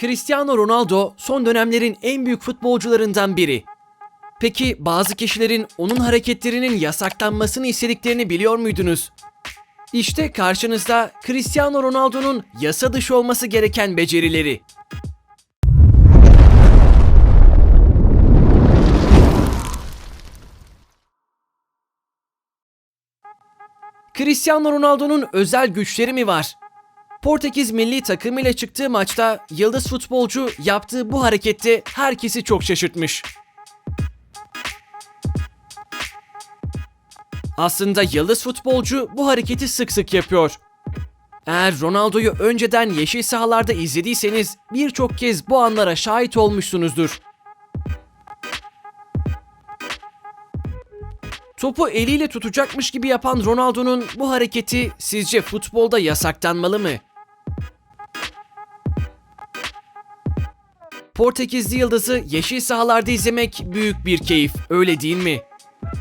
Cristiano Ronaldo son dönemlerin en büyük futbolcularından biri. Peki bazı kişilerin onun hareketlerinin yasaklanmasını istediklerini biliyor muydunuz? İşte karşınızda Cristiano Ronaldo'nun yasa dışı olması gereken becerileri. Cristiano Ronaldo'nun özel güçleri mi var? Portekiz milli takımıyla çıktığı maçta yıldız futbolcu yaptığı bu harekette herkesi çok şaşırtmış. Aslında yıldız futbolcu bu hareketi sık sık yapıyor. Eğer Ronaldo'yu önceden yeşil sahalarda izlediyseniz birçok kez bu anlara şahit olmuşsunuzdur. Topu eliyle tutacakmış gibi yapan Ronaldo'nun bu hareketi sizce futbolda yasaklanmalı mı? Portekizli yıldızı yeşil sahalarda izlemek büyük bir keyif, öyle değil mi?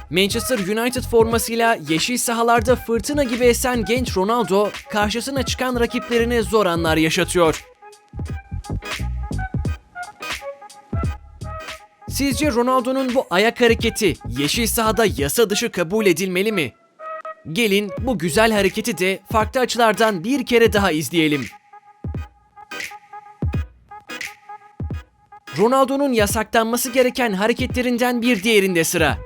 Manchester United formasıyla yeşil sahalarda fırtına gibi esen genç Ronaldo, karşısına çıkan rakiplerine zor anlar yaşatıyor. Sizce Ronaldo'nun bu ayak hareketi yeşil sahada yasa dışı kabul edilmeli mi? Gelin bu güzel hareketi de farklı açılardan bir kere daha izleyelim. Ronaldo'nun yasaklanması gereken hareketlerinden bir diğerinde sıra.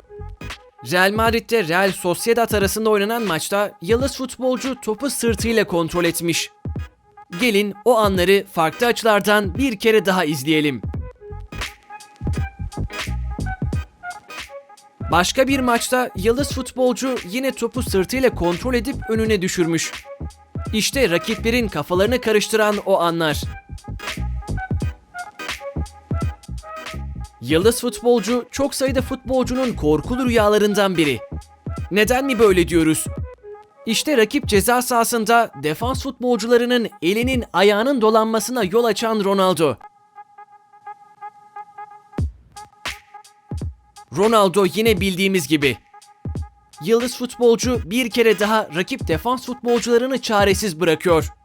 Real Madrid'de Real Sociedad arasında oynanan maçta yıldız futbolcu topu sırtıyla kontrol etmiş. Gelin o anları farklı açılardan bir kere daha izleyelim. Başka bir maçta yıldız futbolcu yine topu sırtıyla kontrol edip önüne düşürmüş. İşte rakiplerin kafalarını karıştıran o anlar. Yıldız futbolcu çok sayıda futbolcunun korkulu rüyalarından biri. Neden mi böyle diyoruz? İşte rakip ceza sahasında defans futbolcularının elinin ayağının dolanmasına yol açan Ronaldo. Ronaldo yine bildiğimiz gibi. Yıldız futbolcu bir kere daha rakip defans futbolcularını çaresiz bırakıyor.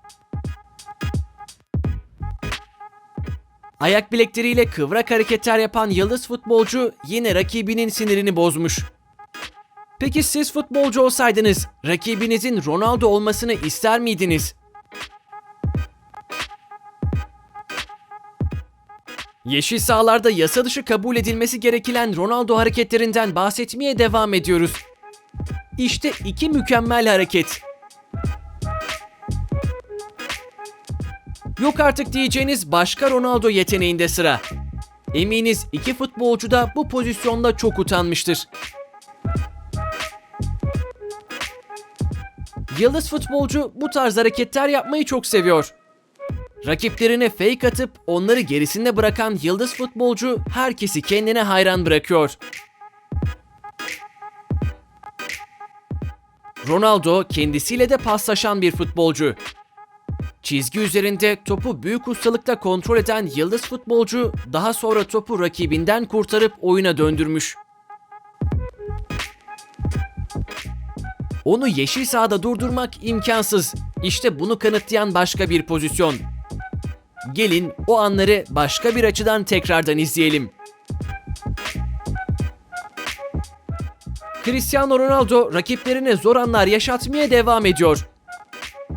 Ayak bilekleriyle kıvrak hareketler yapan yıldız futbolcu yine rakibinin sinirini bozmuş. Peki siz futbolcu olsaydınız rakibinizin Ronaldo olmasını ister miydiniz? Yeşil sahalarda yasa dışı kabul edilmesi gereken Ronaldo hareketlerinden bahsetmeye devam ediyoruz. İşte iki mükemmel hareket. Yok artık diyeceğiniz başka Ronaldo yeteneğinde sıra. Eminiz iki futbolcu da bu pozisyonda çok utanmıştır. Yıldız futbolcu bu tarz hareketler yapmayı çok seviyor. Rakiplerine fake atıp onları gerisinde bırakan yıldız futbolcu herkesi kendine hayran bırakıyor. Ronaldo kendisiyle de paslaşan bir futbolcu. Çizgi üzerinde topu büyük ustalıkla kontrol eden yıldız futbolcu daha sonra topu rakibinden kurtarıp oyuna döndürmüş. Onu yeşil sahada durdurmak imkansız. İşte bunu kanıtlayan başka bir pozisyon. Gelin o anları başka bir açıdan tekrardan izleyelim. Cristiano Ronaldo rakiplerine zor anlar yaşatmaya devam ediyor.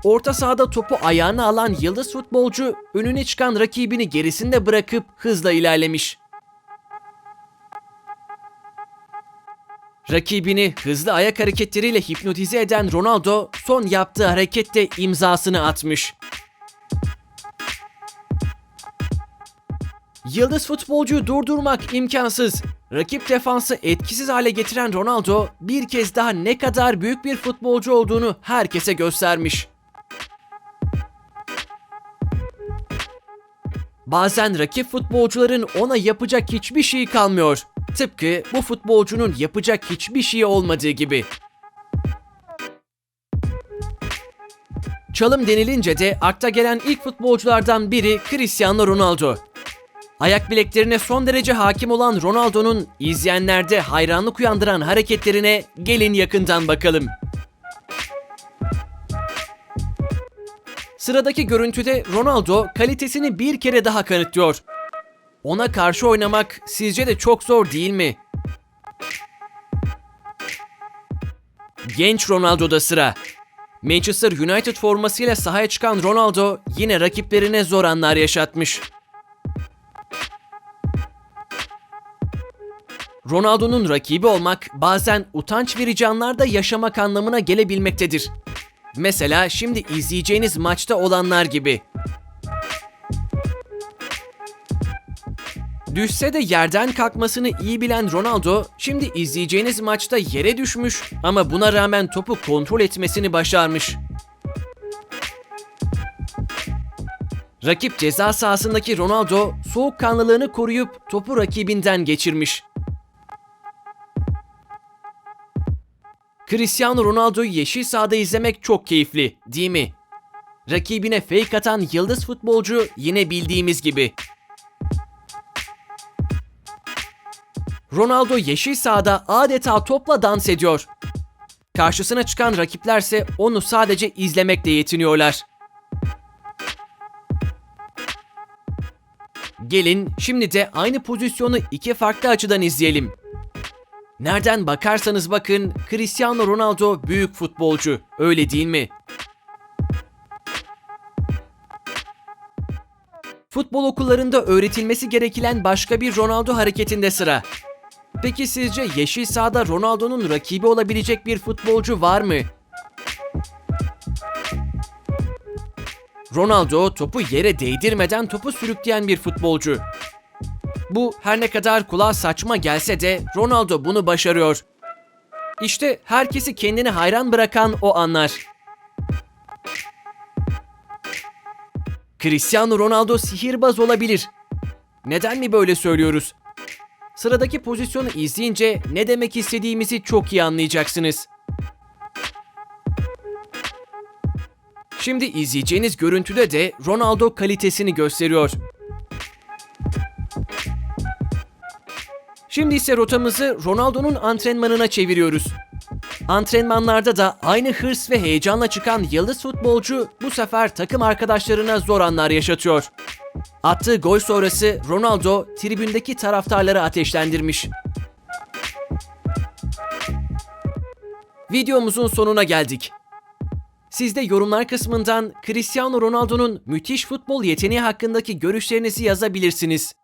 Orta sahada topu ayağına alan yıldız futbolcu önüne çıkan rakibini gerisinde bırakıp hızla ilerlemiş. Rakibini hızlı ayak hareketleriyle hipnotize eden Ronaldo son yaptığı harekette imzasını atmış. Yıldız futbolcuyu durdurmak imkansız. Rakip defansı etkisiz hale getiren Ronaldo bir kez daha ne kadar büyük bir futbolcu olduğunu herkese göstermiş. Bazen rakip futbolcuların ona yapacak hiçbir şey kalmıyor. Tıpkı bu futbolcunun yapacak hiçbir şey olmadığı gibi. Çalım denilince de akla gelen ilk futbolculardan biri Cristiano Ronaldo. Ayak bileklerine son derece hakim olan Ronaldo'nun izleyenlerde hayranlık uyandıran hareketlerine gelin yakından bakalım. Sıradaki görüntüde Ronaldo kalitesini bir kere daha kanıtlıyor. Ona karşı oynamak sizce de çok zor değil mi? Genç Ronaldo'da sıra. Manchester United formasıyla sahaya çıkan Ronaldo yine rakiplerine zor anlar yaşatmış. Ronaldo'nun rakibi olmak bazen utanç verici anlarda yaşamak anlamına gelebilmektedir. Mesela şimdi izleyeceğiniz maçta olanlar gibi. Düşse de yerden kalkmasını iyi bilen Ronaldo, şimdi izleyeceğiniz maçta yere düşmüş ama buna rağmen topu kontrol etmesini başarmış. Rakip ceza sahasındaki Ronaldo, soğukkanlılığını koruyup topu rakibinden geçirmiş. Cristiano Ronaldo'yu yeşil sahada izlemek çok keyifli, değil mi? Rakibine fake atan yıldız futbolcu yine bildiğimiz gibi. Ronaldo yeşil sahada adeta topla dans ediyor. Karşısına çıkan rakiplerse onu sadece izlemekle yetiniyorlar. Gelin şimdi de aynı pozisyonu iki farklı açıdan izleyelim. Nereden bakarsanız bakın Cristiano Ronaldo büyük futbolcu. Öyle değil mi? Futbol okullarında öğretilmesi gereken başka bir Ronaldo hareketinde sıra. Peki sizce yeşil sahada Ronaldo'nun rakibi olabilecek bir futbolcu var mı? Ronaldo topu yere değdirmeden topu sürükleyen bir futbolcu. Bu her ne kadar kulağa saçma gelse de Ronaldo bunu başarıyor. İşte herkesi kendine hayran bırakan o anlar. Cristiano Ronaldo sihirbaz olabilir. Neden mi böyle söylüyoruz? Sıradaki pozisyonu izleyince ne demek istediğimizi çok iyi anlayacaksınız. Şimdi izleyeceğiniz görüntüde de Ronaldo kalitesini gösteriyor. Şimdi ise rotamızı Ronaldo'nun antrenmanına çeviriyoruz. Antrenmanlarda da aynı hırs ve heyecanla çıkan yıldız futbolcu bu sefer takım arkadaşlarına zor anlar yaşatıyor. Attığı gol sonrası Ronaldo tribündeki taraftarları ateşlendirmiş. Videomuzun sonuna geldik. Siz de yorumlar kısmından Cristiano Ronaldo'nun müthiş futbol yeteneği hakkındaki görüşlerinizi yazabilirsiniz.